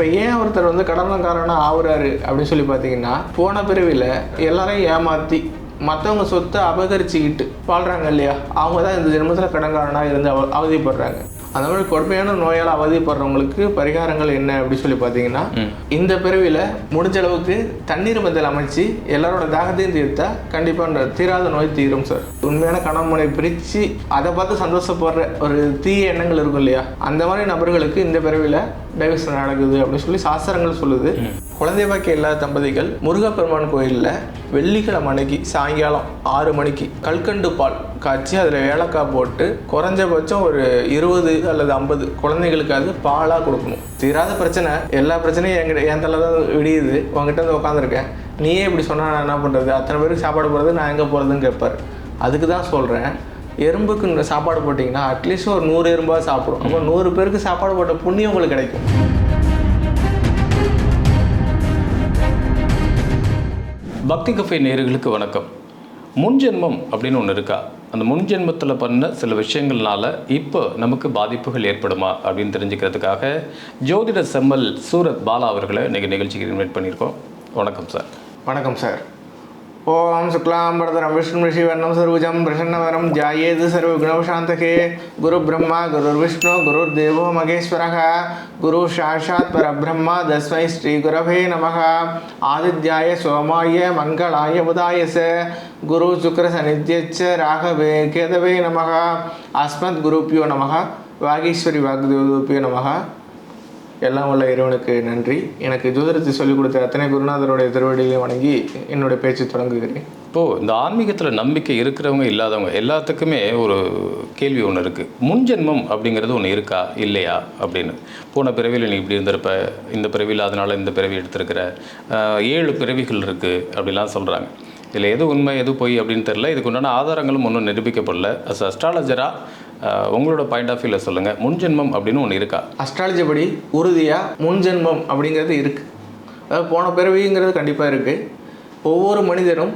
இப்போ ஏன் ஒருத்தர் வந்து கடனக்காரனாக ஆகுறாரு அப்படின்னு சொல்லி பார்த்தீங்கன்னா போன பிரிவில் எல்லாரையும் ஏமாற்றி மற்றவங்க சொத்தை அபகரிச்சுக்கிட்டு வாழ்கிறாங்க இல்லையா? அவங்க தான் இந்த ஜென்மத்தில் கடன்காரனாக இருந்து அவ அவதிப்படுறாங்க. அந்த மாதிரி கொடுமையான நோயால் அவதிப்படுறவங்களுக்கு பரிகாரங்கள் என்ன அப்படின்னு சொல்லி பார்த்தீங்கன்னா இந்த பிறவியில் முடிஞ்ச அளவுக்கு தண்ணீர் பந்தல் அமைச்சு எல்லாரோட தாகத்தையும் தீர்த்தா கண்டிப்பாக தீராத நோய் தீரும் சார். உண்மையான கணவனை பிரித்து அதை பார்த்து சந்தோஷப்படுற ஒரு தீய எண்ணங்கள் இருக்கும் இல்லையா? அந்த மாதிரி நபர்களுக்கு இந்த பிறவியில் டைவர்ஸ் நடக்குது அப்படின்னு சொல்லி சாஸ்திரங்கள் சொல்லுது. குழந்தை பாக்கியம் இல்லாத தம்பதிகள் முருகப்பெருமான் கோயிலில் வெள்ளிக்கிழமை அன்னைக்கு சாயங்காலம் ஆறு மணிக்கு கல்கண்டு பால் காய்ச்சி அதில் ஏலக்காய் போட்டு குறைஞ்சபட்சம் ஒரு இருபது அல்லது ஐம்பது குழந்தைகளுக்காவது பாலாக கொடுக்கணும். தீராத பிரச்சனை. எல்லா பிரச்சனையும் என்கிட்ட என் தலை தான் விடியுது. உங்ககிட்ட வந்து உட்காந்துருக்கேன் நீயே இப்படி சொன்னால் நான் என்ன பண்ணுறது அத்தனை பேருக்கு சாப்பாடு போடுறது நான் எங்கே போகிறதுன்னு கேட்பார். அதுக்கு தான் சொல்கிறேன் எறும்புக்கு இந்த சாப்பாடு போட்டிங்கன்னா அட்லீஸ்ட் ஒரு நூறு எறும்பாக சாப்பிடும். அப்போ நூறு பேருக்கு சாப்பாடு போட்ட புண்ணியம் உங்களுக்கு கிடைக்கும். பக்தி கஃபே நேர்களுக்கு வணக்கம். முன்ஜென்மம் அப்படின்னு ஒன்று இருக்கா? அந்த முன்ஜென்மத்தில் பண்ண சில விஷயங்கள்னால இப்போ நமக்கு பாதிப்புகள் ஏற்படுமா அப்படின்னு தெரிஞ்சுக்கிறதுக்காக ஜோதிட செம்மல் சூரத் பாலா அவர்களை இன்றைக்கி நிகழ்ச்சிக்கு இன்வைட் பண்ணியிருக்கோம். வணக்கம் சார். வணக்கம் சார். ஓம் சுக்லாம் பரதரம் விஷ்ணு ரிஷிவர்ணம் சர்வஜம் பிரசன்னவரம் ஜாயேது சர்வ குணவசாந்தகே குரு பிரம்மா குரு விஷ்ணு குரு தேவோ மகேஸ்வரக. குரு சாஷாத் பரபிரம்மா தஸ்மை ஸ்ரீ குரவே நமக. ஆதித்யாய சோமாய மங்களாய புதாயச குரு சுக்கர சனித்யச்ச ராகவே கேதவே நமகா. அஸ்மத் குருப்பியோ நமகா. வாகீஸ்வரி வாக்தேவபியோ நமः எல்லாம் உள்ள இறைவனுக்கு நன்றி. எனக்கு ஜோதிடத்தை சொல்லிக் கொடுத்த அத்தனை குருநாதருடைய திருவடியிலையும் வணங்கி என்னுடைய பேச்சு தொடங்குகிறேன். இப்போது இந்த ஆன்மீகத்தில் நம்பிக்கை இருக்கிறவங்க இல்லாதவங்க எல்லாத்துக்குமே ஒரு கேள்வி ஒன்று இருக்குது முன்ஜென்மம் அப்படிங்கிறது ஒன்று இருக்கா? இல்லையா? அப்படின்னு. போன பிறவியில் நீ இப்படி இருந்திருப்ப. இந்த பிறவியில் அதனால் இந்த பிறவி எடுத்திருக்கிற. ஏழு பிறவிகள் இருக்குது அப்படிலாம் சொல்கிறாங்க இதில் எது உண்மை எது பொய் அப்படின்னு தெரில இதுக்கு உண்டான ஆதாரங்களும் ஒன்றும் நிரூபிக்கப்படல. அஸ் அஸ்ட்ராலஜராக உங்களோட பாயிண்ட் ஆஃப் வியூவில் சொல்லுங்கள் முன்ஜென்மம் அப்படின்னு ஒன்று இருக்கா? அஸ்ட்ராலஜி படி உறுதியாக முன்ஜென்மம் அப்படிங்கிறது இருக்குது அதாவது போன பிறவிங்கிறது கண்டிப்பாக இருக்குது ஒவ்வொரு மனிதனும்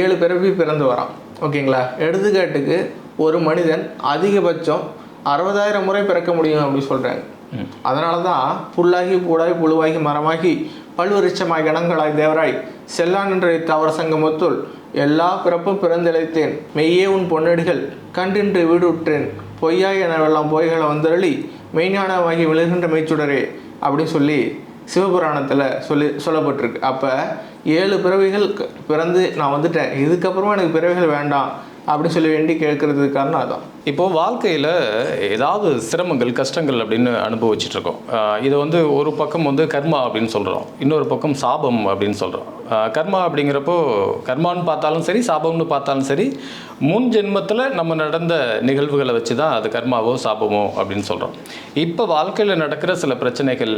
ஏழு பிறவி பிறந்து வரான். ஓகேங்களா? எடுத்துக்காட்டுக்கு ஒரு மனிதன் அதிகபட்சம் அறுபதாயிரம் முறை பிறக்க முடியும் அப்படின்னு சொல்கிறாங்க அதனால தான் புல்லாகி பூடாய் புழுவாகி மரமாகி பல்வரிச்சமாய் கணங்களாய் தேவராய் செல்லான் என்ற தவற சங்கமத்துள் எல்லா பிறப்பும் பிறந்திழைத்தேன். மெய்யே உன் பொன்னடிகள் கண்டின்று வீடுற்றேன். பொய்யாய் எனவெல்லாம் பொய்களை வந்தருளி மெய்ஞானமாகி விழுகின்ற மெய்ச்சுடரே அப்படின்னு சொல்லி சிவபுராணத்தில் சொல்லி சொல்லப்பட்டிருக்கு. அப்போ ஏழு பிறவிகள் பிறந்து நான் வந்துட்டேன். இதுக்கப்புறமா எனக்கு பிறவிகள் வேண்டாம் அப்படின்னு சொல்லி வேண்டி கேட்கறதுக்கு காரணம் அதான் இப்போது வாழ்க்கையில் ஏதாவது சிரமங்கள் கஷ்டங்கள் அப்படின்னு அனுபவிச்சுட்டு இருக்கோம் இதை வந்து ஒரு பக்கம் வந்து கர்மா அப்படின்னு சொல்கிறோம் இன்னொரு பக்கம் சாபம் அப்படின்னு சொல்கிறோம் கர்மா அப்படிங்கிறப்போ கர்மான்னு பார்த்தாலும் சரி சாபம்னு பார்த்தாலும் சரி முன் ஜென்மத்தில் நம்ம நடந்த நிகழ்வுகளை வச்சு தான் அது கர்மாவோ சாபமோ அப்படின்னு சொல்கிறோம் இப்போ வாழ்க்கையில் நடக்கிற சில பிரச்சனைகள்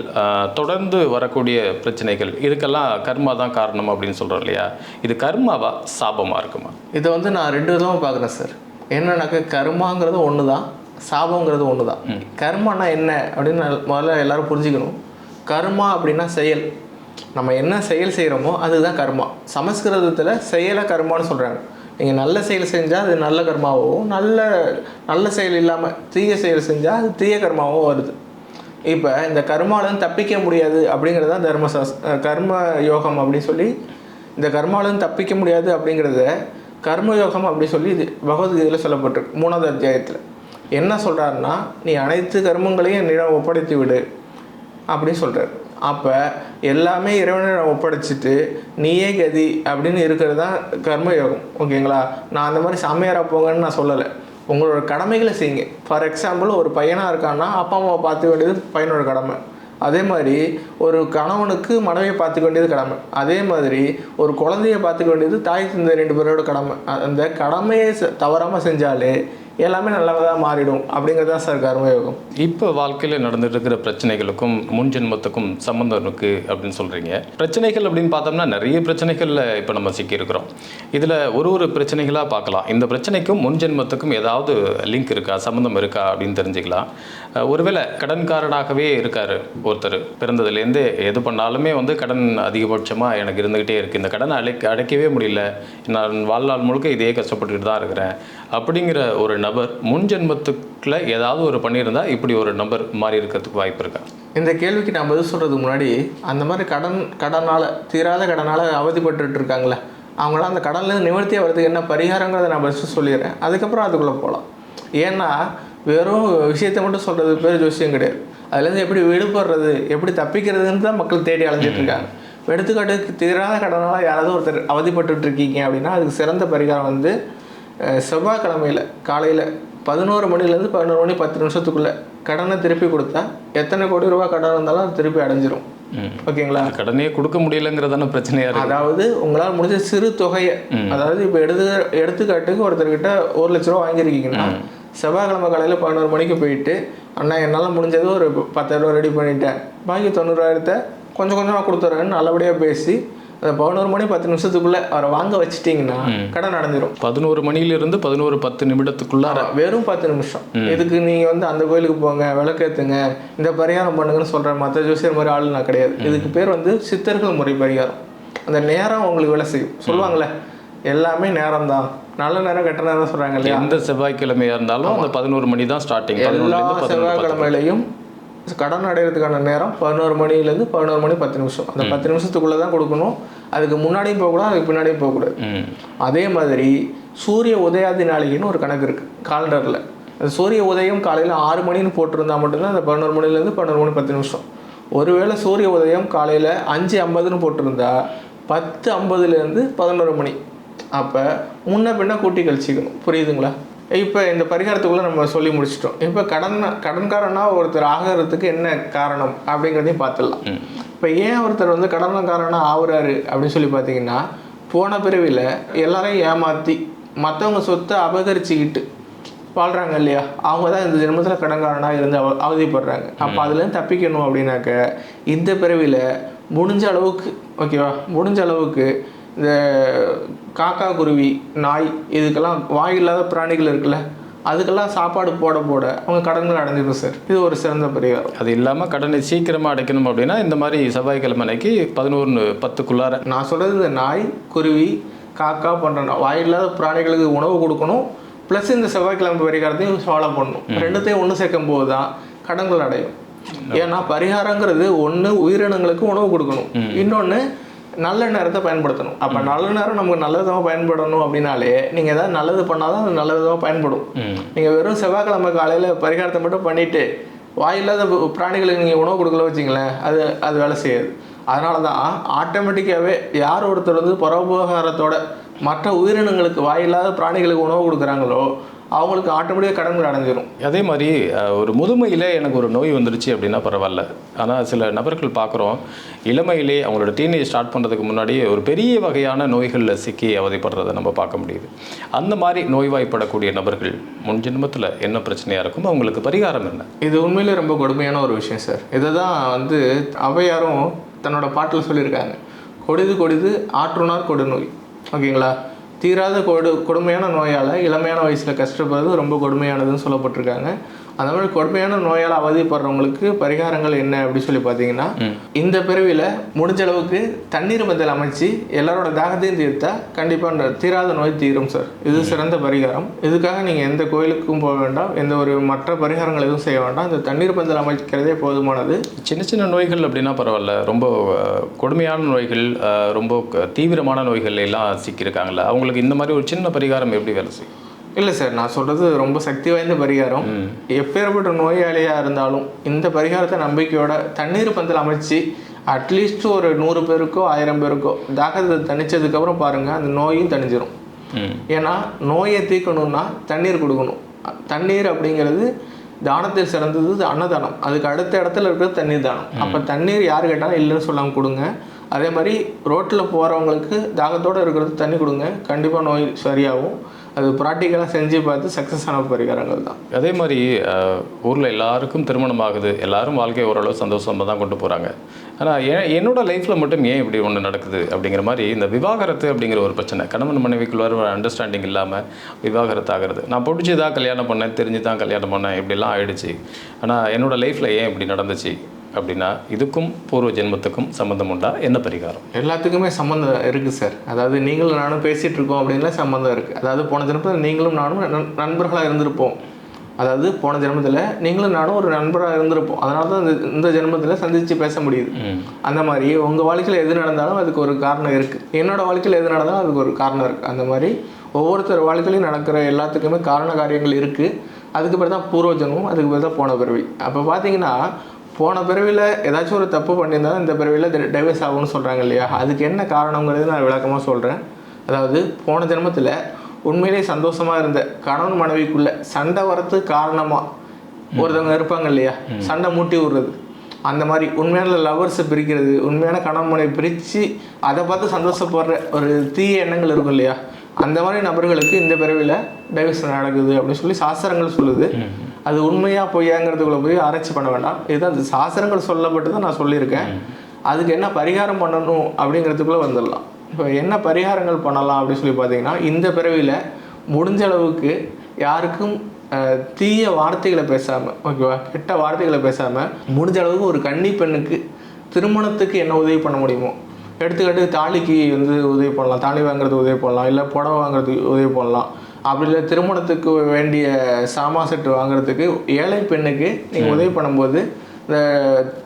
தொடர்ந்து வரக்கூடிய பிரச்சனைகள் இதுக்கெல்லாம் கர்மா தான் காரணம் அப்படின்னு சொல்கிறோம் இல்லையா? இது கர்மாவா சாபமாக இருக்குமா? இதை வந்து நான் ரெண்டு விதமாக பார்க்குறேன் சார். என்னன்னாக்க கர்மாங்கிறது ஒன்று தான் சாபங்கிறது ஒன்று தான் கர்மானா என்ன அப்படின்னு முதல்ல எல்லாரும் புரிஞ்சுக்கணும். கர்மா அப்படின்னா செயல். நம்ம என்ன செயல் செய்கிறோமோ அதுதான் கர்மா. சமஸ்கிருதத்தில் செயலை கர்மான்னு சொல்கிறாங்க நீங்கள் நல்ல செயல் செஞ்சால் அது நல்ல கர்மாவும் நல்ல நல்ல செயல் இல்லாமல் தீய செயல் செஞ்சால் அது தீய கர்மாவும் வருது. இப்போ இந்த கர்மாலேருந்து தப்பிக்க முடியாது அப்படிங்கிறது தான் தர்ம சாஸ் அஹ் கர்ம யோகம் அப்படின்னு சொல்லி இந்த கர்மாலேருந்து தப்பிக்க முடியாது அப்படிங்கிறத கர்மயோகம் அப்படி சொல்லி இது பகவத்கீதையில் சொல்லப்பட்டிருக்கு மூணாவது அத்தியாயத்தில். என்ன சொல்கிறாருன்னா நீ அனைத்து கர்மங்களையும் என்னிடம் ஒப்படைத்து விடு அப்படின்னு சொல்கிறார் அப்போ எல்லாமே இறைவனிடம் ஒப்படைச்சிட்டு நீயே கதி அப்படின்னு இருக்கிறது தான் கர்மயோகம். ஓகேங்களா? நான் அந்த மாதிரி சாமியாராக போங்கன்னு நான் சொல்லலை. உங்களோட கடமைகளை செய்யுங்க. ஃபார் எக்ஸாம்பிள் ஒரு பையனாக இருக்கான்னா அப்பா அம்மாவை பார்த்து வேண்டியது பையனோட கடமை. அதே மாதிரி ஒரு கணவனுக்கு மனைவியை பார்த்துக்க வேண்டியது கடமை. அதே மாதிரி ஒரு குழந்தைய பார்த்துக்க வேண்டியது தாய் தந்தை ரெண்டு பேரோட கடமை. அந்த கடமையை தவறாமல் செஞ்சாலே எல்லாமே நல்லதாக மாறிடும் அப்படிங்கிறது தான் சார் கர்மயோகம் இப்போ வாழ்க்கையில் நடந்துட்டு இருக்கிற பிரச்சனைகளுக்கும் முன் ஜென்மத்துக்கும் சம்மந்தம் இருக்கு அப்படின்னு சொல்கிறீங்க பிரச்சனைகள் அப்படின்னு பார்த்தோம்னா நிறைய பிரச்சனைகளில் இப்போ நம்ம சிக்கியிருக்கிறோம். இதில் ஒரு ஒரு பிரச்சனைகளாக பார்க்கலாம். இந்த பிரச்சனைக்கும் முன் ஜென்மத்துக்கும் ஏதாவது லிங்க் இருக்கா? சம்மந்தம் இருக்கா? அப்படின்னு தெரிஞ்சுக்கலாம். ஒருவேளை கடன்காரனாகவே இருக்கார் ஒருத்தர். பிறந்ததுலேருந்து எது பண்ணாலுமே வந்து கடன் அதிகபட்சமாக எனக்கு இருந்துக்கிட்டே இருக்குது இந்த கடனை அடைக்க அடைக்கவே முடியல. நான் வாழ்நாள் முழுக்க இதே கஷ்டப்பட்டுக்கிட்டு தான் இருக்கிறேன். அப்படிங்கிற ஒரு நபர் முன் ஜென்மத்துக்குள்ள ஏதாவது ஒரு பண்ணியிருந்தா இப்படி ஒரு நபர் மாறி இருக்கிறதுக்கு வாய்ப்பு இருக்கா? இந்த கேள்விக்கு நான் பதில் சொல்கிறதுக்கு முன்னாடி அந்த மாதிரி கடன் கடனால் தீராத கடனால் அவதிப்பட்டு இருக்காங்களே அவங்களாம் அந்த கடன்லேருந்து நிவர்த்தியாக வர்றதுக்கு என்ன பரிகாரங்கிறத நான் ஃபஸ்ட்டு சொல்லிடுறேன். அதுக்கப்புறம் அதுக்குள்ளே போகலாம் ஏன்னா வெறும் விஷயத்தை மட்டும் சொல்கிறது பேர் ஜோசியம் கிடையாது. அதுலேருந்து எப்படி விடுபடுறது எப்படி தப்பிக்கிறதுன்னு தான் மக்கள் தேடி அலைஞ்சிட்டு இருக்காங்க. எடுத்துக்காட்டுக்கு தீராத கடனால் யாராவது ஒருத்தர் அவதிப்பட்டு இருக்கீங்க அப்படின்னா அதுக்கு சிறந்த பரிகாரம் வந்து செவ்வாய்க்கிழமையில் காலையில் பதினோரு மணிலேருந்து பதினோரு மணி பத்து நிமிஷத்துக்குள்ளே கடனை திருப்பி கொடுத்தா எத்தனை கோடி ரூபாய் கடன் இருந்தாலும் அது திருப்பி அடைஞ்சிரும். ஓகேங்களா? கடனே கொடுக்க முடியலங்கிறதான பிரச்சனையா இருக்கு. அதாவது உங்களால் முடிஞ்ச சிறு தொகையை அதாவது இப்போ எடுத்து எடுத்துக்காட்டுக்கு ஒருத்தர்கிட்ட ஒரு லட்ச ரூபா வாங்கியிருக்கீங்கன்னா செவ்வாய்க்கிழமை காலையில் பதினோரு மணிக்கு போயிட்டு அண்ணா என்னால் முடிஞ்சது ஒரு பத்தாயிரம் ரூபா ரெடி பண்ணிட்டேன். பாக்கி தொண்ணூறாயிரத்தை கொஞ்சம் கொஞ்சமாக கொடுத்துட்றேன்னு நல்லபடியாக பேசி பதினோரு மணி பத்து நிமிஷத்துக்குள்ளே அவரை வாங்க வச்சிட்டிங்கன்னா கடன் அடைஞ்சிரும். பதினோரு மணியிலிருந்து பதினோரு பத்து நிமிடத்துக்குள்ளார வெறும் பத்து நிமிஷம். இதுக்கு நீங்கள் வந்து அந்த கோயிலுக்கு போங்க விளக்கேத்துங்க இந்த பரிகாரம் பண்ணுங்கன்னு சொல்கிறேன் மற்ற ஜோசியர் மாதிரி ஆள் நான் கிடையாது. இதுக்கு பேர் வந்து சித்தர்கள் முறை பரிகாரம். அந்த நேரம் உங்களுக்கு வேலை செய்யும். சொல்லுவாங்களே எல்லாமே நேரம் தான் நல்ல நேரம் கெட்ட நேரம் சொல்கிறாங்க இல்லையா? எந்த செவ்வாய்க்கிழமையா இருந்தாலும் அந்த பதினோரு மணி தான் ஸ்டார்டிங் எல்லா செவ்வாய்க்கிழமையிலையும் கடன் அடையிறதுக்கான நேரம் பதினோரு மணிலேருந்து பதினோரு மணி பத்து நிமிஷம். அந்த பத்து நிமிஷத்துக்குள்ளே தான் கொடுக்கணும். அதுக்கு முன்னாடியும் போகக்கூடாது அதுக்கு பின்னாடியும் போகக்கூடாது. அதே மாதிரி சூரிய உதயாதி நாளிகைன்னு ஒரு கணக்கு இருக்குது காலண்டரில். அந்த சூரிய உதயம் காலையில் ஆறு மணின்னு போட்டிருந்தா மட்டும்தான் அந்த பதினோரு மணிலேருந்து பதினோரு மணி பத்து நிமிஷம். ஒருவேளை சூரிய உதயம் காலையில் அஞ்சு ஐம்பதுன்னு போட்டிருந்தா பத்து ஐம்பதுலேருந்து பதினோரு மணி. அப்போ முன்ன பின்ன கூட்டி கழிச்சிக்கணும். புரியுதுங்களா? இப்போ இந்த பரிகாரத்துக்குள்ளே நம்ம சொல்லி முடிச்சிட்டோம். இப்போ கடன் கடன்காரனா ஒருத்தர் ஆகிறதுக்கு என்ன காரணம் அப்படிங்கிறதையும் பார்த்துடலாம். இப்போ ஏன் ஒருத்தர் வந்து கடன்காரனா ஆகுறாரு அப்படின்னு சொல்லி பார்த்தீங்கன்னா போன பிறவியில் எல்லாரையும் ஏமாற்றி மற்றவங்க சொத்தை அபகரிச்சுக்கிட்டு வாழ்கிறாங்க இல்லையா? அவங்க தான் இந்த ஜென்மத்தில் கடன்காரனாக இருந்து அவ அவதிப்படுறாங்க. அப்போ அதுலேருந்து தப்பிக்கணும் அப்படின்னாக்க இந்த பிறவியில் முடிஞ்ச அளவுக்கு ஓகேவா முடிஞ்ச அளவுக்கு இந்த காக்கா குருவி நாய் இதுக்கெல்லாம் வாயில்லாத பிராணிகள் இருக்குல்ல அதுக்கெல்லாம் சாப்பாடு போட போட அவங்க கடன்கள் அடைஞ்சிடும் சார். இது ஒரு சிறந்த பரிகாரம். அது இல்லாமல் கடனை சீக்கிரமாக அடைக்கணும் அப்படின்னா இந்த மாதிரி செவ்வாய்க்கிழமை அன்னைக்கு பதினோரு பத்துக்குள்ளார. நான் சொல்கிறது இந்த நாய் குருவி காக்கா போன்ற வாயில்லாத பிராணிகளுக்கு உணவு கொடுக்கணும் ப்ளஸ் இந்த செவ்வாய்க்கிழமை பரிகாரத்தையும் ஃபாலோ பண்ணணும். ரெண்டுத்தையும் ஒன்று சேர்க்கும் போது தான் கடன்கள் அடையும். ஏன்னா பரிகாரங்கிறது ஒன்று உயிரினங்களுக்கு உணவு கொடுக்கணும். இன்னொன்று நல்ல நேரத்தை பயன்படுத்தணும். அப்போ நல்ல நேரம் நமக்கு நல்ல விதமாக பயன்படணும் அப்படின்னாலே நீங்கள் ஏதாவது நல்லது பண்ணாதான் அது நல்ல விதமாக பயன்படும். நீங்கள் வெறும் செவ்வாய்க்கிழமை காலையில் பரிகாரத்தை மட்டும் பண்ணிட்டு வாயில்லாத பிராணிகளுக்கு நீங்கள் உணவு கொடுக்கல வச்சிங்களேன் அது அது வேலை செய்யாது. அதனால தான் ஆட்டோமேட்டிக்காகவே யார் ஒருத்தர் வந்து பரோபகாரத்தோட மற்ற உயிரினங்களுக்கு வாயில்லாத பிராணிகளுக்கு உணவு கொடுக்குறாங்களோ அவங்களுக்கு ஆட்டோமேட்டிக்காக கடன்கள் அடைஞ்சிரும் அதே மாதிரி ஒரு முதுமையில் எனக்கு ஒரு நோய் வந்துருச்சு அப்படின்னா பரவாயில்ல. ஆனால் சில நபர்கள் பார்க்குறோம் இளமையிலே அவங்களோட டீனேஜ் ஸ்டார்ட் பண்ணுறதுக்கு முன்னாடி ஒரு பெரிய வகையான நோய்களில் சிக்கி அவதிப்படுறதை நம்ம பார்க்க முடியுது. அந்த மாதிரி நோய்வாய்ப்படக்கூடிய நபர்கள் முன் ஜென்மத்தில் என்ன பிரச்சனையாக இருக்கும் அவங்களுக்கு பரிகாரம் என்ன? இது உண்மையிலே ரொம்ப கொடுமையான ஒரு விஷயம் சார். இதை தான் வந்து ஔவையாரும் தன்னோட பாட்டில் சொல்லியிருக்காங்க. கொடிது கொடிது ஆற்றுனார் கொடுநோய். ஓகேங்களா? தீராத கொடு கொடுமையான நோயால் இளமையான வயசில் கஷ்டப்படுறது ரொம்ப கொடுமையானதுன்னு சொல்லப்பட்டிருக்காங்க. அந்த மாதிரி கொடுமையான நோயால் அவதிப்படுறவங்களுக்கு பரிகாரங்கள் என்ன அப்படி சொல்லி பார்த்தீங்கன்னா இந்த பிறவியில் முடிஞ்ச அளவுக்கு தண்ணீர் மந்தல் அமைச்சு எல்லாரோட தாகத்தையும் தீர்த்தா கண்டிப்பாக தீராத நோய் தீரும் சார். இது சிறந்த பரிகாரம். இதுக்காக நீங்கள் எந்த கோயிலுக்கும் போக வேண்டாம். எந்த ஒரு மற்ற பரிகாரங்கள் எதுவும் செய்ய வேண்டாம். இந்த தண்ணீர் பந்தல் அமைக்கிறதே போதுமானது. சின்ன சின்ன நோய்கள் அப்படின்னா பரவாயில்ல. ரொம்ப கொடுமையான நோய்கள் ரொம்ப தீவிரமான நோய்கள் எல்லாம் சிக்கியிருக்காங்கல்ல. அவங்களுக்கு இந்த மாதிரி ஒரு சின்ன பரிகாரம் எப்படி வேலை செய்யும்? இல்லை சார் நான் சொல்கிறது ரொம்ப சக்தி வாய்ந்த பரிகாரம். எப்பேற்பட்ட நோயாளியாக இருந்தாலும் இந்த பரிகாரத்தை நம்பிக்கையோட தண்ணீர் பந்தல் அமைச்சு அட்லீஸ்ட் ஒரு நூறு பேருக்கோ ஆயிரம் பேருக்கோ தாகத்தை தணிச்சதுக்கப்புறம் பாருங்கள் அந்த நோயும் தணிஞ்சிரும். ஏன்னா நோயை தீர்க்கணும்னா தண்ணீர் கொடுக்கணும். தண்ணீர் அப்படிங்கிறது தானத்தில் சிறந்தது அன்னதானம். அதுக்கு அடுத்த இடத்துல இருக்கிறது தண்ணீர் தானம். அப்போ தண்ணீர் யார் கேட்டாலும் இல்லைன்னு சொல்லாமல் கொடுங்க. அதே மாதிரி ரோட்டில் போகிறவங்களுக்கு தாகத்தோடு இருக்கிறது தண்ணி கொடுங்க. கண்டிப்பாக நோய் சரியாகும். அது ப்ராக்டிக்கலாக செஞ்சு பார்த்து சக்ஸஸ் ஆன பரிகாரங்கள் தான். அதே மாதிரி ஊரில் எல்லாருக்கும் திருமணம் ஆகுது. எல்லாரும் வாழ்க்கையை ஓரளவு சந்தோஷமாக தான் கொண்டு போகிறாங்க ஆனால் என் என்னோட லைஃப்பில் மட்டும் ஏன் இப்படி ஒன்று நடக்குது? அப்படிங்கிற மாதிரி இந்த விவாகரத்து அப்படிங்கிற ஒரு பிரச்சனை கணவன் மனைவிக்குள்ள ஒரு அண்டர்ஸ்டாண்டிங் இல்லாமல் விவாகரத்து ஆகிறது. நான் பிடிச்சி தான் கல்யாணம் பண்ணேன் தெரிஞ்சு தான் கல்யாணம் பண்ணேன் இப்படிலாம் ஆயிடுச்சு. ஆனால் என்னோட லைஃப்பில் ஏன் இப்படி நடந்துச்சு? அப்படின்னா இதுக்கும் பூர்வ ஜென்மத்துக்கும் சம்மந்தம் உண்டா? என்ன பரிகாரம்? எல்லாத்துக்குமே சம்மந்தம் இருக்குது சார் அதாவது நீங்களும் நானும் பேசிகிட்டு இருக்கோம் அப்படின்லாம் சம்மந்தம் இருக்குது அதாவது போன தினத்தில் நீங்களும் நானும் நண்- நண்பர்களாக இருந்திருப்போம். அதாவது போன ஜென்மத்தில் நீங்களும் நானும் ஒரு நண்பராக இருந்திருப்போம். அதனால தான் இந்த ஜென்மத்தில் சந்தித்து பேச முடியுது. அந்த மாதிரி உங்கள் வாழ்க்கையில் எது நடந்தாலும் அதுக்கு ஒரு காரணம் இருக்குது என்னோட வாழ்க்கையில் எது நடந்தாலும் அதுக்கு ஒரு காரணம் இருக்குது அந்த மாதிரி ஒவ்வொருத்தர் வாழ்க்கையிலையும் நடக்கிற எல்லாத்துக்குமே காரண காரியங்கள் இருக்குது அதுக்கு பேர் தான் பூர்வஜன்மம் அதுக்கு பேர் தான் போன பிறவி. அப்போ பார்த்தீங்கன்னா போன பிறவியில் ஏதாச்சும் ஒரு தப்பு பண்ணியிருந்தா இந்த பிறவியில் டைவர்ஸ் ஆகும்னு சொல்கிறாங்க இல்லையா? அதுக்கு என்ன காரணங்கிறது நான் விளக்கமாக சொல்கிறேன் அதாவது போன ஜென்மத்தில் உண்மையிலே சந்தோஷமாக இருந்த கணவன் மனைவிக்குள்ள சண்டை வரத்துக்கு காரணமாக ஒருத்தவங்க இருப்பாங்க இல்லையா? சண்டை மூட்டி விடுறது. அந்த மாதிரி உண்மையான லவர்ஸை பிரிக்கிறது உண்மையான கணவன் மனைவி பிரித்து அதை பார்த்து சந்தோஷப்படுற ஒரு தீய எண்ணங்கள் இருக்கும் இல்லையா? அந்த மாதிரி நபர்களுக்கு இந்த பிறவியில் டைவர்ஸ் நடக்குது அப்படின்னு சொல்லி சாஸ்திரங்கள் சொல்லுது. அது உண்மையா பொய்யாங்கிறதுக்குள்ள போய் ஆராய்ச்சி பண்ண வேண்டாம். இதுதான் அந்த சாஸ்திரங்கள் சொல்லப்பட்டு தான் நான் சொல்லியிருக்கேன். அதுக்கு என்ன பரிகாரம் பண்ணணும் அப்படிங்கிறதுக்குள்ளே வந்துடலாம். இப்போ என்ன பரிகாரங்கள் பண்ணலாம் அப்படின்னு சொல்லி பார்த்தீங்கன்னா இந்த பிறவியில் முடிஞ்ச அளவுக்கு யாருக்கும் தீய வார்த்தைகளை பேசாமல் ஓகேவா? கெட்ட வார்த்தைகளை பேசாமல் முடிஞ்ச அளவுக்கு ஒரு கன்னி பெண்ணுக்கு திருமணத்துக்கு என்ன உதவி பண்ண முடியுமோ? எடுத்துக்காட்டு தாலிக்கு வந்து உதவி பண்ணலாம். தாலி வாங்குறதுக்கு உதவி பண்ணலாம். இல்லை புடவை வாங்குறதுக்கு உதவி பண்ணலாம். அப்படி இல்லை திருமணத்துக்கு வேண்டிய சாமா செட்டு வாங்குறதுக்கு ஏழை பெண்ணுக்கு நீங்கள் உதவி பண்ணும்போது இந்த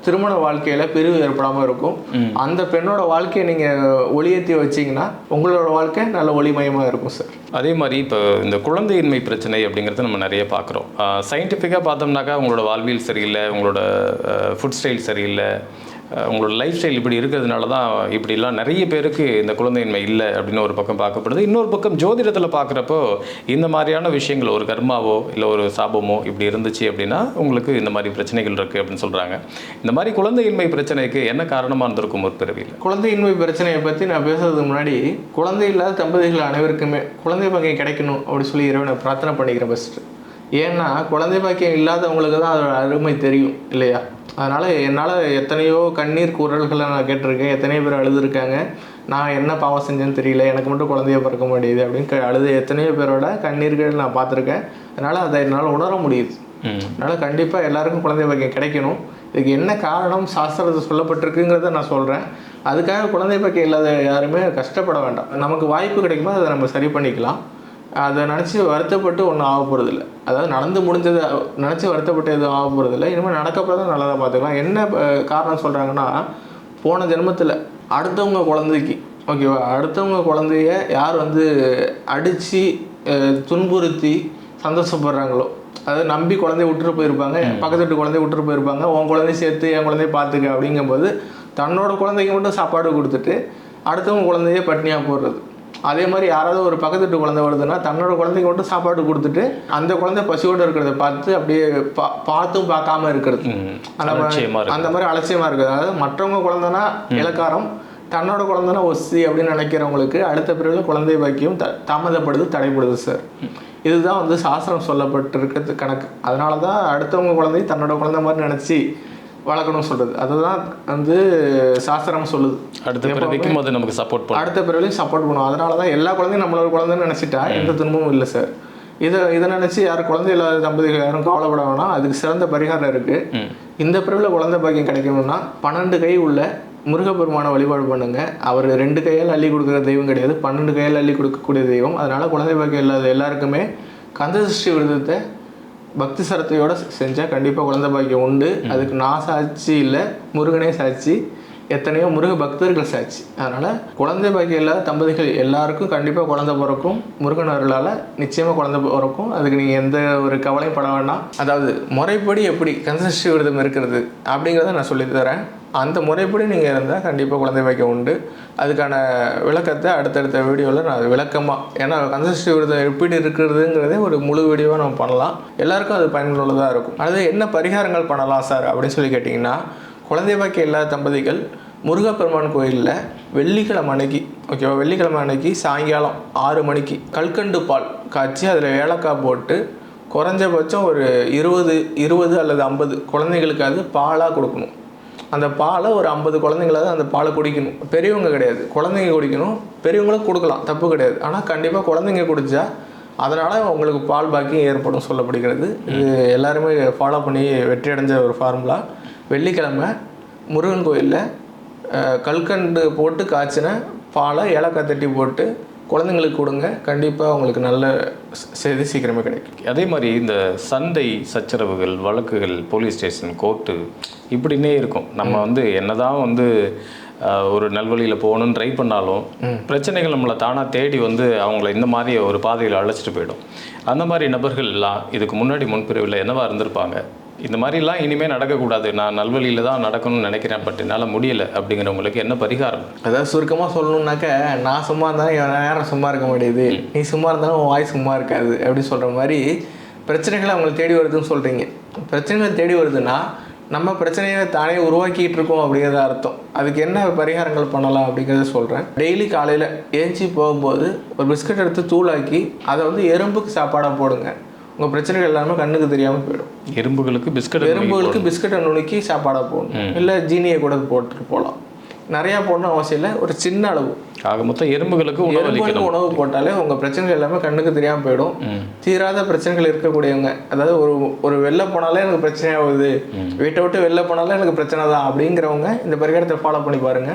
திருமண வாழ்க்கையில் பிரிவு ஏற்படாமல் இருக்கும். அந்த பெண்ணோட வாழ்க்கையை நீங்கள் ஒளியேற்றி வச்சீங்கன்னா உங்களோட வாழ்க்கை நல்ல ஒளிமயமாக இருக்கும் சார். அதே மாதிரி இப்போ இந்த குழந்தையின்மை பிரச்சனை அப்படிங்கிறத நம்ம நிறைய பார்க்குறோம் சயின்டிஃபிக்காக பார்த்தோம்னாக்கா உங்களோட வாழ்வியல் சரியில்லை உங்களோட ஃபுட் ஸ்டைல் சரியில்லை உங்களோட லைஃப் ஸ்டைல் இப்படி இருக்கிறதுனால தான் இப்படிலாம் நிறைய பேருக்கு இந்த குழந்தையின்மை இல்லை அப்படின்னு ஒரு பக்கம் பார்க்கப்படுது. இன்னொரு பக்கம் ஜோதிடத்தில் பார்க்குறப்போ இந்த மாதிரியான விஷயங்கள் ஒரு கர்மாவோ இல்லை ஒரு சாபமோ இப்படி இருந்துச்சு அப்படின்னா உங்களுக்கு இந்த மாதிரி பிரச்சனைகள் இருக்குது அப்படின்னு சொல்கிறாங்க இந்த மாதிரி குழந்தையின்மை பிரச்சனைக்கு என்ன காரணமாக இருந்திருக்கும் ஒரு பிறவியில்? குழந்தையின்மை பிரச்சனையை பற்றி நான் பேசுறதுக்கு முன்னாடி குழந்தை இல்லாத தம்பதிகள் அனைவருக்குமே குழந்தை பங்கை கிடைக்கணும் அப்படி சொல்லி இறைவனை பிரார்த்தனை பண்ணிக்கிறேன் ஃபஸ்ட்டு ஏன்னா குழந்தை பாக்கியம் இல்லாதவங்களுக்கு தான் அதோட அருமை தெரியும் இல்லையா? அதனால் என்னால் எத்தனையோ கண்ணீர் குரல்களை நான் கேட்டிருக்கேன் எத்தனையோ பேர் அழுதுருக்காங்க. நான் என்ன பாவம் செஞ்சேன்னு தெரியல எனக்கு மட்டும் குழந்தைய பிறக்க முடியுது அப்படின்னு அழுது எத்தனையோ பேரோட கண்ணீர்கள் நான் பார்த்துருக்கேன். அதனால் அதை என்னால் உணர முடியுது. அதனால் கண்டிப்பாக எல்லாருக்கும் குழந்தை பாக்கியம் கிடைக்கணும். இதுக்கு என்ன காரணம் சாஸ்திரத்தில் சொல்லப்பட்டிருக்குங்கிறத நான் சொல்கிறேன் அதுக்காக குழந்தை பாக்கியம் இல்லாத யாருமே கஷ்டப்பட வேண்டாம். நமக்கு வாய்ப்பு கிடைக்குமோ அதை நம்ம சரி பண்ணிக்கலாம். அதை நினச்சி வருத்தப்பட்டு ஒன்றும் ஆக போகிறதில்ல அதாவது நடந்து முடிஞ்சதை நினச்சி வருத்தப்பட்டு எதுவும் ஆக போகிறதில்ல இனிமேல் நடக்க போகிறத நல்லதாக பார்த்துக்கலாம். என்ன காரணம் சொல்கிறாங்கன்னா போன ஜென்மத்தில் அடுத்தவங்க குழந்தைக்கு ஓகேவா? அடுத்தவங்க குழந்தைய யார் வந்து அடித்து துன்புறுத்தி சந்தோஷப்படுறாங்களோ அதாவது நம்பி குழந்தைய விட்டுட்டு போயிருப்பாங்க பக்கத்து வீட்டு குழந்தைய விட்டுட்டு போயிருப்பாங்க உன் குழந்தைய சேர்த்து என் குழந்தைய பார்த்துக்க அப்படிங்கும்போது தன்னோட குழந்தைக்கு மட்டும் சாப்பாடு கொடுத்துட்டு அடுத்தவங்க குழந்தைய பட்னியாக போடுறது. அதே மாதிரி யாராவது ஒரு பக்கத்து வீட்டு குழந்தை வருதுன்னா தன்னோட குழந்தைக்கு மட்டும் சாப்பாடு கொடுத்துட்டு அந்த குழந்தை பசியோடு இருக்கிறத பார்த்து அப்படியே பா பார்த்தும் பார்க்காம இருக்கிறது. அந்த மாதிரி- அலட்சியமாக இருக்கு அந்த மாதிரி அலட்சியமா இருக்குது அதாவது மற்றவங்க குழந்தைனா இலக்காரம் தன்னோட குழந்தைனா ஒசி அப்படின்னு நினைக்கிறவங்களுக்கு அடுத்த பிறகு குழந்தை பாக்கியம் த தாமதப்படுது தடைப்படுது சார் இதுதான் வந்து சாஸ்திரம் சொல்லப்பட்டிருக்கிறது கணக்கு. அதனால தான் அடுத்தவங்க குழந்தை தன்னோட குழந்தை மாதிரி நினச்சி வளர்க்கணும்னு சொல்றது. அதுதான் வந்து சாஸ்திரம் சொல்லுது. அடுத்த பிறவிக்கும் அது நமக்கு சப்போர்ட் பண்ணும் அடுத்த பிறவிலையும் சப்போர்ட் பண்ணும் அதனால தான் எல்லா குழந்தையும் நம்மளோட குழந்தைன்னு நினச்சிட்டா எந்த துன்பமும் இல்லை சார் இதை இதை நினச்சி யாரும் குழந்தை இல்லாத தம்பதிகள் யாரும் கவலைப்பட வேணாம். அதுக்கு சிறந்த பரிகாரம் இருக்குது இந்த பிறவில குழந்தை பாக்கியம் கிடைக்கணும்னா பன்னெண்டு கை உள்ள முருகப்பெருமானை வழிபாடு பண்ணுங்க. அவர் ரெண்டு கையால் அள்ளி கொடுக்குற தெய்வம் கிடையாது. பன்னெண்டு கையால் அள்ளி கொடுக்கக்கூடிய தெய்வம். அதனால குழந்தை பாக்கியம் இல்லாத எல்லாருக்குமே கந்தசஷ்டி விரதத்தை பக்தி சரத்தையோட செஞ்சால் கண்டிப்பாக குழந்தை பாக்கியம் உண்டு. அதுக்கு நான் சாட்சி இல்லை முருகனே சாட்சி. எத்தனையோ முருக பக்தர்கள் சாட்சி. அதனால் குழந்தை பாக்கியம் இல்லாத தம்பதிகள் எல்லாருக்கும் கண்டிப்பாக குழந்தை பிறக்கும். முருகன் அருளால் நிச்சயமாக குழந்தை பிறக்கும். அதுக்கு நீங்கள் எந்த ஒரு கவலையும் பட வேண்டாம். அதாவது முறைப்படி எப்படி கந்தசஷ்டி விரதம் இருக்கிறது அப்படிங்கிறத நான் சொல்லித் தரேன். அந்த முறைப்படி நீங்கள் இருந்தால் கண்டிப்பாக குழந்தை வைக்க உண்டு. அதுக்கான விளக்கத்தை அடுத்தடுத்த வீடியோவில் நான் விளக்கமாக ஏன்னா கந்தசஷ்டி விரதம் எப்படி இருக்கிறதுங்கிறதே ஒரு முழு வீடியோவாக நம்ம பண்ணலாம். எல்லாருக்கும் அது பயனுள்ளதாக இருக்கும். அது என்ன பரிகாரங்கள் பண்ணலாம் சார் அப்படின்னு சொல்லி கேட்டிங்கன்னா குழந்தை பாக்கியம் இல்லாத தம்பதிகள் முருகப்பெருமான் கோயிலில் வெள்ளிக்கிழமை அன்னைக்கு ஓகேவா வெள்ளிக்கிழமை அன்னைக்கு சாயங்காலம் ஆறு மணிக்கு கல்கண்டு பால் காய்ச்சி அதில் ஏலக்காய் போட்டு குறைஞ்சபட்சம் ஒரு இருபது இருபது அல்லது ஐம்பது குழந்தைகளுக்கு அது பாலாக கொடுக்கணும். அந்த பாலை ஒரு ஐம்பது குழந்தைங்களாவது அந்த பாலை குடிக்கணும். பெரியவங்க கிடையாது. குழந்தைங்க குடிக்கணும். பெரியவங்களும் கொடுக்கலாம். தப்பு கிடையாது. ஆனால் கண்டிப்பாக குழந்தைங்க குடித்தா அதனால் உங்களுக்கு பால் பாக்கியம் ஏற்படும் சொல்லப்படுகிறது. இது எல்லாருமே ஃபாலோ பண்ணி வெற்றி அடைஞ்ச ஒரு ஃபார்முலா வெள்ளிக்கிழமை முருகன் கோயிலில் கல்கண்டு போட்டு காய்ச்சின பாலை ஏலக்காய் தட்டி போட்டு குழந்தைங்களுக்கு கொடுங்க. கண்டிப்பாக உங்களுக்கு நல்ல செய்தி சீக்கிரமே கிடைக்கும். அதே மாதிரி இந்த சண்டை சச்சரவுகள் வழக்குகள் போலீஸ் ஸ்டேஷன் கோர்ட்டு இப்படின்னே இருக்கும். நம்ம வந்து என்னதான் வந்து ஒரு நல்வழியில் போகணும்னு ட்ரை பண்ணாலும் பிரச்சனைகள் நம்மளை தானாக தேடி வந்து அவங்கள இந்த மாதிரி ஒரு பாதையில் அழைச்சிட்டு போயிடும். அந்த மாதிரி நபர்கள்லாம் இதுக்கு முன்னாடி முன்பிரிவில் என்னவா இருந்திருப்பாங்க? இந்த மாதிரிலாம் இனிமேல் நடக்கக்கூடாது. நான் நல்வழியில் தான் நடக்கணும்னு நினைக்கிறேன். பட் என்னால் முடியல அப்படிங்கிறவங்களுக்கு என்ன பரிகாரம்? அதாவது சுருக்கமாக சொல்லணுன்னாக்க நான் சும்மா இருந்தாலும் என் நேரம் சும்மா இருக்க முடியுது? நீ சும்மா இருந்தாலும் உன் வாய் சும்மா இருக்காது. அப்படின்னு சொல்கிற மாதிரி பிரச்சனைகள் அவங்களை தேடி வருதுன்னு சொல்கிறீங்க பிரச்சனைகள் தேடி வருதுன்னா நம்ம பிரச்சனையை தானே உருவாக்கிட்டு இருக்கோம் அப்படிங்கிறது அர்த்தம். அதுக்கு என்ன பரிகாரங்கள் பண்ணலாம் அப்படிங்கிறத சொல்கிறேன் டெய்லி காலையில் ஏஞ்சி போகும்போது ஒரு பிஸ்கட் எடுத்து தூளாக்கி அதை வந்து எறும்புக்கு சாப்பாடாக போடுங்க. உங்கள் பிரச்சனைகள் எல்லாமே கண்ணுக்கு தெரியாமல் போயிடும். எறும்புகளுக்கு பிஸ்கட் எறும்புகளுக்கு பிஸ்கட்டை நுணுக்கி சாப்பாடாக போடணும் இல்லை ஜீனியை கூட போட்டுட்டு போகலாம் நிறையா போடணும் அவசியம் இல்லை. ஒரு சின்ன அளவு. ஆக மொத்தம் எறும்புகளுக்கு உணவு உணவு போட்டாலே உங்கள் பிரச்சனைகள் எல்லாமே கண்ணுக்கு தெரியாமல் போயிடும். தீராத பிரச்சனைகள் இருக்கக்கூடியவங்க அதாவது ஒரு ஒரு வெளில போனாலே எனக்கு பிரச்சனை ஆகுது வீட்டை விட்டு வெளில போனாலே எனக்கு பிரச்சனை தான் அப்படிங்கிறவங்க இந்த பரிகாரத்தை ஃபாலோ பண்ணி பாருங்க.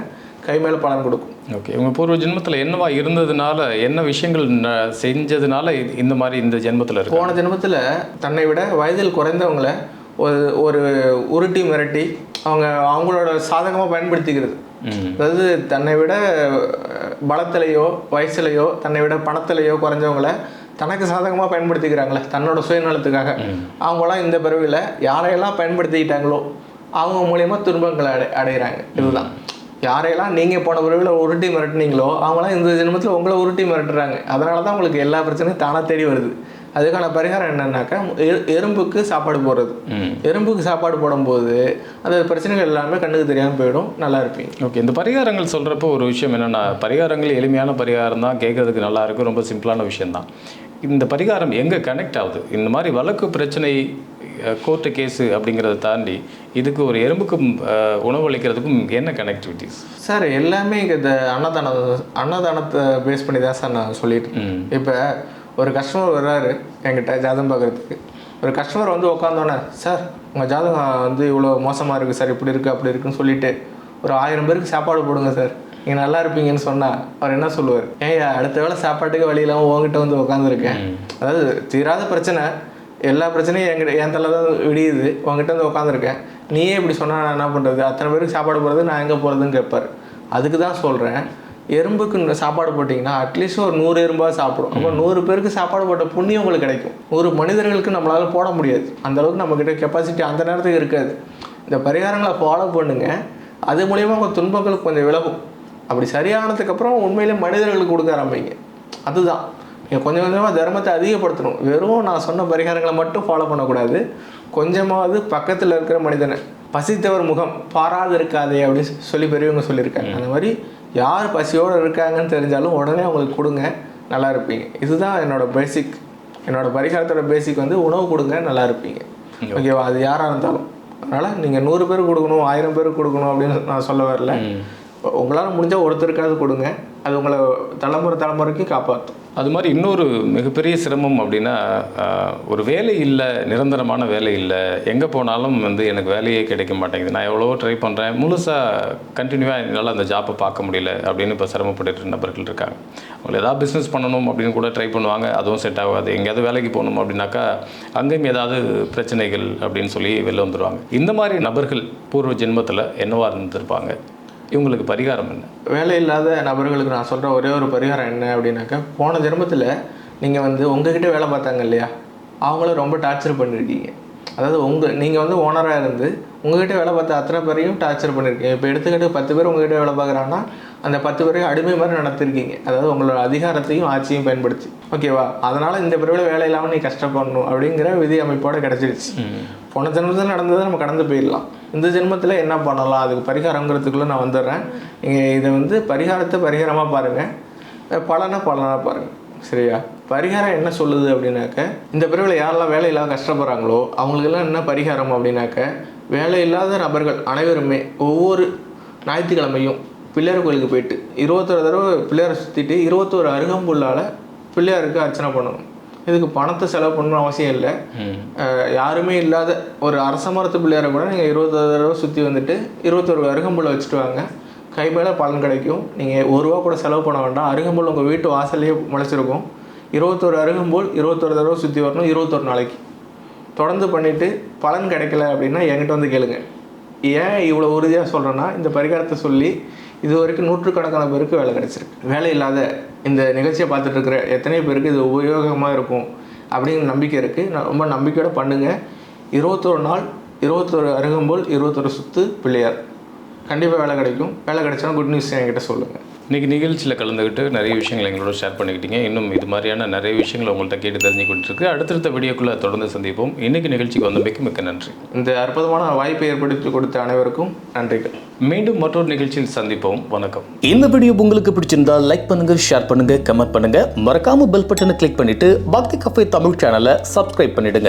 கை மேல பலன் கொடுக்கும். ஓகே உங்க பூர்வ ஜென்மத்தில் என்னவா இருந்ததுனால என்ன விஷயங்கள் செஞ்சதுனால இந்த மாதிரி இந்த ஜென்மத்தில் இருக்கு? போன ஜென்மத்தில் தன்னை விட வயதில் குறைந்தவங்கள ஒரு ஒரு உருட்டி மிரட்டி அவங்க அவங்களோட சாதகமாக பயன்படுத்திக்கிறது. அதாவது தன்னை விட பலத்திலேயோ வயசுலையோ தன்னை விட பணத்திலேயோ குறைஞ்சவங்கள தனக்கு சாதகமாக பயன்படுத்திக்கிறாங்களே தன்னோட சுயநலத்துக்காக. அவங்களாம் இந்த பிறவியில் யாரையெல்லாம் பயன்படுத்திக்கிட்டாங்களோ அவங்க மூலியமா துன்பங்களை அடை அடைகிறாங்க. இதுதான். யாரையெல்லாம் நீங்கள் போன பிறவியில் உருட்டி மிரட்டுனீங்களோ அவங்களாம் இந்த ஜென்மத்தில் உங்களை உருட்டி மிரட்டுறாங்க. அதனால தான் உங்களுக்கு எல்லா பிரச்சனையும் தானாக தேடி வருது. அதுக்கான பரிகாரம் என்னன்னாக்கா எறும்புக்கு சாப்பாடு போடுறது. எறும்புக்கு சாப்பாடு போடும்போது அந்த பிரச்சனைகள் எல்லாமே கண்ணுக்கு தெரியாமல் போயிடும். நல்லா இருப்பீங்க. ஓகே இந்த பரிகாரங்கள் சொல்கிறப்போ ஒரு விஷயம் என்னென்னா பரிகாரங்கள் எளிமையான பரிகாரம் தான் கேட்கறதுக்கு நல்லா இருக்கும். ரொம்ப சிம்பிளான விஷயம்தான். இந்த பரிகாரம் எங்கே கனெக்ட் ஆகுது? இந்த மாதிரி வழக்கு பிரச்சனை கோர்ட்டு கேஸு அப்படிங்கிறத தாண்டி இதுக்கு ஒரு எறும்புக்கும் அஹ், உணவளிக்கிறதுக்கும் என்ன கனெக்டிவிட்டிஸ் சார் எல்லாமே இங்கே இந்த அன்னதானம் அன்னதானத்தை பேஸ் பண்ணி தான் சார் நான் சொல்லிட்டு இப்போ ஒரு கஸ்டமர் வர்றாரு என்கிட்ட ஜாதகம் பார்க்குறதுக்கு. ஒரு கஸ்டமர் வந்து உட்காந்தோன்னே சார் உங்கள் ஜாதகம் வந்து இவ்வளோ மோசமாக இருக்குது சார் இப்படி இருக்குது அப்படி இருக்குன்னு சொல்லிட்டு ஒரு ஆயிரம் பேருக்கு சாப்பாடு போடுங்க சார் நீங்கள் நல்லா இருப்பீங்கன்னு சொன்னால் அவர் என்ன சொல்லுவார்? ஏய்யா அடுத்த வேளை சாப்பாட்டுக்கு வழி இல்லாமல் உங்ககிட்ட வந்து உட்காந்துருக்கேன் அதாவது தீராத பிரச்சனை. எல்லா பிரச்சனையும் என்கிட்ட என் தலை தான் விடியுது. உங்ககிட்ட வந்து உட்காந்துருக்கேன் நீயே இப்படி சொன்னா நான் என்ன பண்ணுறது அத்தனை பேருக்கு சாப்பாடு போடுறது நான் எங்கே போகிறதுன்னு கேட்பார் அதுக்கு தான் சொல்கிறேன் எறும்புக்கு சாப்பாடு போட்டிங்கன்னா அட்லீஸ்ட் ஒரு நூறு எறும்பாக சாப்பிடும். அப்போ நூறு பேருக்கு சாப்பாடு போட்ட புண்ணியம் உங்களுக்கு கிடைக்கும். நூறு மனிதர்களுக்கு நம்மளால போட முடியாது. அந்த அளவுக்கு நம்மக்கிட்ட கெப்பாசிட்டி அந்த நேரத்துக்கு இருக்காது. இந்த பரிகாரங்களை ஃபாலோ பண்ணுங்க. அது மூலியமாக உங்கள் துன்பங்களுக்கு கொஞ்சம் விலகும். அப்படி சரியானதுக்கப்புறம் உண்மையிலே மனிதர்களுக்கு கொடுக்க ஆரம்பிங்க. அதுதான். நீங்கள் கொஞ்சம் கொஞ்சமாக தர்மத்தை அதிகப்படுத்தணும். வெறும் நான் சொன்ன பரிகாரங்களை மட்டும் ஃபாலோ பண்ணக்கூடாது. கொஞ்சமாவது பக்கத்தில் இருக்கிற மனிதனை பசித்தவர் முகம் பாராது இருக்காதே அப்படின்னு சொல்லி பெரியவங்க சொல்லியிருக்காங்க. அந்த மாதிரி யார் பசியோடு இருக்காங்கன்னு தெரிஞ்சாலும் உடனே அவங்களுக்கு கொடுங்க நல்லா இருப்பீங்க. இதுதான் என்னோட பேசிக் என்னோட பரிகாரத்தோட பேசிக் வந்து உணவு கொடுங்க நல்லா இருப்பீங்க. ஓகேவா? அது யாராக இருந்தாலும். அதனால் நீங்கள் நூறு பேருக்கு கொடுக்கணும் ஆயிரம் பேருக்கு கொடுக்கணும் அப்படின்னு நான் சொல்ல வரல. உங்களால் முடிஞ்சால் ஒருத்தருக்காவது கொடுங்க. அது உங்களை தலைமுறை தலைமுறைக்கு காப்பாற்றும் அது மாதிரி இன்னொரு மிகப்பெரிய சிரமம் அப்படின்னா ஒரு வேலை இல்லை நிரந்தரமான வேலை இல்லை எங்கே போனாலும் வந்து எனக்கு வேலையே கிடைக்க மாட்டேங்குது. நான் எவ்வளவோ ட்ரை பண்ணுறேன் முழுசாக கண்டினியூவாக என்னால் அந்த ஜாப்பை பார்க்க முடியல அப்படின்னு இப்போ சிரமப்பட்டு நபர்கள் இருக்காங்க. அவங்க ஏதாவது பிஸ்னஸ் பண்ணணும் அப்படின்னு கூட ட்ரை பண்ணுவாங்க. அதுவும் செட் ஆகாது. எங்கேயாவது வேலைக்கு போகணும் அப்படின்னாக்கா அங்கேயும் ஏதாவது பிரச்சனைகள் அப்படின்னு சொல்லி வெளில வந்துடுவாங்க இந்த மாதிரி நபர்கள் பூர்வ ஜென்மத்தில் என்னவாக இருந்திருப்பாங்க? இவங்களுக்கு பரிகாரம் என்ன? வேலை இல்லாத நபர்களுக்கு நான் சொல்கிற ஒரே ஒரு பரிகாரம் என்ன அப்படின்னாக்கா போன ஜென்மத்தில் நீங்கள் வந்து உங்ககிட்ட வேலை பார்த்தாங்க இல்லையா? அவங்கள ரொம்ப டார்ச்சர் பண்ணியிருக்கீங்க அதாவது உங்கள் நீங்கள் வந்து ஓனராக இருந்து உங்ககிட்ட வேலை பார்த்த அத்தனை பேரையும் டார்ச்சர் பண்ணியிருக்கீங்க இப்போ எடுத்துக்கிட்டு பத்து பேர் உங்ககிட்ட வேலை பார்க்குறாங்கன்னா அந்த பத்து பேரையும் அடிமை மாதிரி நடத்திருக்கீங்க. அதாவது உங்களோட அதிகாரத்தையும் ஆட்சியும் பயன்படுத்தி. ஓகேவா அதனால் இந்த பிறவில் வேலை இல்லாமல் நீ கஷ்டப்படணும் அப்படிங்கிற விதி அமைப்போட கிடச்சிருச்சு போன ஜென்மத்தில் நடந்ததை நம்ம கடந்து போயிடலாம். இந்த ஜென்மத்தில் என்ன பண்ணலாம்? அதுக்கு பரிகாரங்கிறதுக்குள்ளே நான் வந்துடுறேன். நீங்கள் இதை வந்து பரிகாரத்தை பரிகாரமாக பாருங்கள் பலனை பலனாக பாருங்கள் சரியா? பரிகாரம் என்ன சொல்லுது அப்படின்னாக்க இந்த பிறவில் யாரெல்லாம் வேலை இல்லாத கஷ்டப்படுறாங்களோ அவங்களுக்கெல்லாம் என்ன பரிகாரம் அப்படின்னாக்க வேலை இல்லாத நபர்கள் அனைவருமே ஒவ்வொரு ஞாயிற்றுக்கிழமையும் பிள்ளையார் கோயிலுக்கு போயிட்டு இருபத்தொரு தடவை பிள்ளையாரை சுற்றிட்டு இருபத்தோரு அருகம்புல்லால் பிள்ளையாருக்கு அர்ச்சனை பண்ணணும். இதுக்கு பணத்தை செலவு பண்ணணும் அவசியம் இல்லை. யாருமே இல்லாத ஒரு அரச மரத்து பிள்ளையாரை கூட நீங்கள் இருபத்தொரு தடவை சுற்றி வந்துட்டு இருபத்தொரு அருகம்புல்லை வச்சுட்டு வாங்க. கை மேலே பலன் கிடைக்கும். நீங்கள் ஒரு ரூபா கூட செலவு பண்ண வேண்டாம். அருகம்புல் உங்கள் வீட்டு வாசல்லையே முளைச்சிருக்கும். இருபத்தொரு அருகம்புல் இருபத்தொரு தடவை சுற்றி வரணும் இருபத்தொரு நாளைக்கு. தொடர்ந்து பண்ணிவிட்டு பலன் கிடைக்கல அப்படின்னா என்கிட்ட வந்து கேளுங்க. ஏன் இவ்வளோ உறுதியாக சொல்கிறேன்னா இந்த பரிகாரத்தை சொல்லி இது வரைக்கும் நூற்றுக்கணக்கான பேருக்கு வேலை கிடைச்சிருக்கு. வேலை இல்லாத இந்த நிகழ்ச்சியை பார்த்துட்டு இருக்கிற எத்தனை பேருக்கு இது உபயோகமாக இருக்கும் அப்படிங்கிற நம்பிக்கை இருக்குது நான் ரொம்ப நம்பிக்கையோட பண்ணுங்கள் இருபத்தொரு நாள் இருபத்தொரு அருகம்போல் இருபத்தொரு சுத்து பிள்ளையார். கண்டிப்பாக வேலை கிடைக்கும். வேலை கிடைச்சாலும் குட் நியூஸ் என்கிட்ட சொல்லுங்கள் இன்னைக்கு நிகழ்ச்சியில் கலந்துக்கிட்டு நிறைய விஷயங்களை எங்களோட ஷேர் பண்ணிக்கிட்டீங்க. இன்னும் இது மாதிரியான நிறைய விஷயங்களை உங்கள்கிட்ட கேட்டு தெரிஞ்சுக்கிட்டு இருக்கு. அடுத்தடுத்த வீடியோக்குள்ளே தொடர்ந்து சந்திப்போம். இன்னைக்கு நிகழ்ச்சிக்கு வந்தமைக்கு மிக்க நன்றி. இந்த அற்புதமான வாய்ப்பை ஏற்படுத்தி கொடுத்த அனைவருக்கும் நன்றிகள். மீண்டும் மற்றொரு நிகழ்ச்சியில் சந்திப்போம். வணக்கம். இந்த வீடியோ உங்களுக்கு பிடிச்சிருந்தா லைக் பண்ணுங்க ஷேர் பண்ணுங்க கமெண்ட் பண்ணுங்க. மறக்காம பெல் பட்டனை கிளிக் பண்ணிட்டு பக்தி கஃபே தமிழ் சேனலை சப்ஸ்கிரைப் பண்ணிடுங்க.